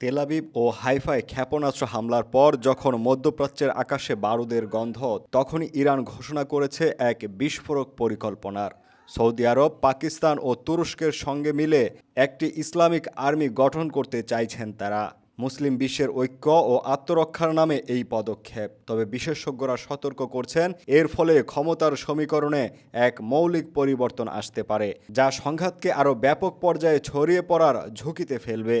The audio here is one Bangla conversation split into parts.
তেলাবিব ও হাইফায় ক্ষেপণাস্ত্র হামলার পর যখন মধ্যপ্রাচ্যের আকাশে বারুদের গন্ধ, তখনই ইরান ঘোষণা করেছে এক বিস্ফোরক পরিকল্পনার। সৌদি আরব, পাকিস্তান ও তুরস্কের সঙ্গে মিলে একটি ইসলামিক আর্মি গঠন করতে চাইছেন তারা। মুসলিম বিশ্বের ঐক্য ও আত্মরক্ষার নামে এই পদক্ষেপ। তবে বিশেষজ্ঞরা সতর্ক করছেন, এর ফলে ক্ষমতার সমীকরণে এক মৌলিক পরিবর্তন আসতে পারে, যা সংঘাতকে আরও ব্যাপক পর্যায়ে ছড়িয়ে পড়ার ঝুঁকিতে ফেলবে।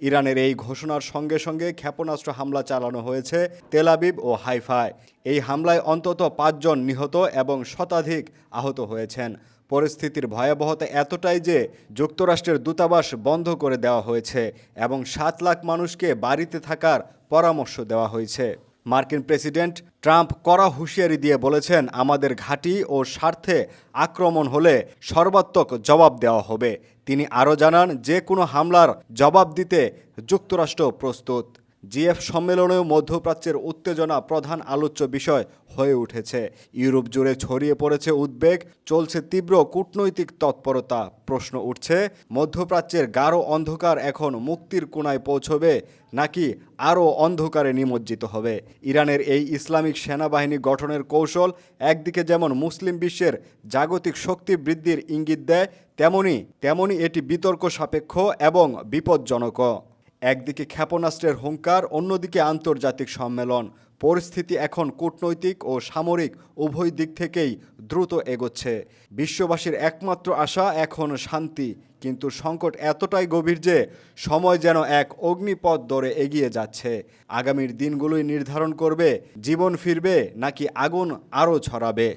ইরানের এই ঘোষণার সঙ্গে সঙ্গে ক্ষেপণাস্ত্র হামলা চালানো হয়েছে তেলাবিব ও হাইফায়। এই হামলায় অন্তত পাঁচজন নিহত এবং শতাধিক আহত হয়েছেন। পরিস্থিতির ভয়াবহতা এতটাই যে যুক্তরাষ্ট্রের দূতাবাস বন্ধ করে দেওয়া হয়েছে এবং সাত লাখ মানুষকে বাড়িতে থাকার পরামর্শ দেওয়া হয়েছে। মার্কিন প্রেসিডেন্ট ট্রাম্প কড়া হুঁশিয়ারি দিয়ে বলেছেন, আমাদের ঘাঁটি ও স্বার্থে আক্রমণ হলে সর্বাত্মক জবাব দেওয়া হবে। তিনি আরও জানান, যে কোনো হামলার জবাব দিতে যুক্তরাষ্ট্র প্রস্তুত। জিএফ সম্মেলনেও মধ্যপ্রাচ্যের উত্তেজনা প্রধান আলোচ্য বিষয় হয়ে উঠেছে। ইউরোপ জুড়ে ছড়িয়ে পড়েছে উদ্বেগ, চলছে তীব্র কূটনৈতিক তৎপরতা। প্রশ্ন উঠছে, মধ্যপ্রাচ্যের গাঢ় অন্ধকার এখন মুক্তির কোনায় পৌঁছবে নাকি আরও অন্ধকারে নিমজ্জিত হবে? ইরানের এই ইসলামিক সেনাবাহিনী গঠনের কৌশল একদিকে যেমন মুসলিম বিশ্বের জাগতিক শক্তি বৃদ্ধির ইঙ্গিত দেয়, তেমনি তেমনি এটি বিতর্ক সাপেক্ষ এবং বিপজ্জনকও। একদিকে ক্ষেপণাস্ত্রের হুঙ্কার, অন্যদিকে আন্তর্জাতিক সম্মেলন। পরিস্থিতি এখন কূটনৈতিক ও সামরিক, উভয় দিক থেকেই দ্রুত এগোচ্ছে। বিশ্ববাসীর একমাত্র আশা এখন শান্তি, কিন্তু সংকট এতটাই গভীর যে সময় যেন এক অগ্নিপথ দরে এগিয়ে যাচ্ছে। আগামীর দিনগুলোই নির্ধারণ করবে, জীবন ফিরবে নাকি আগুন আরও ছড়াবে।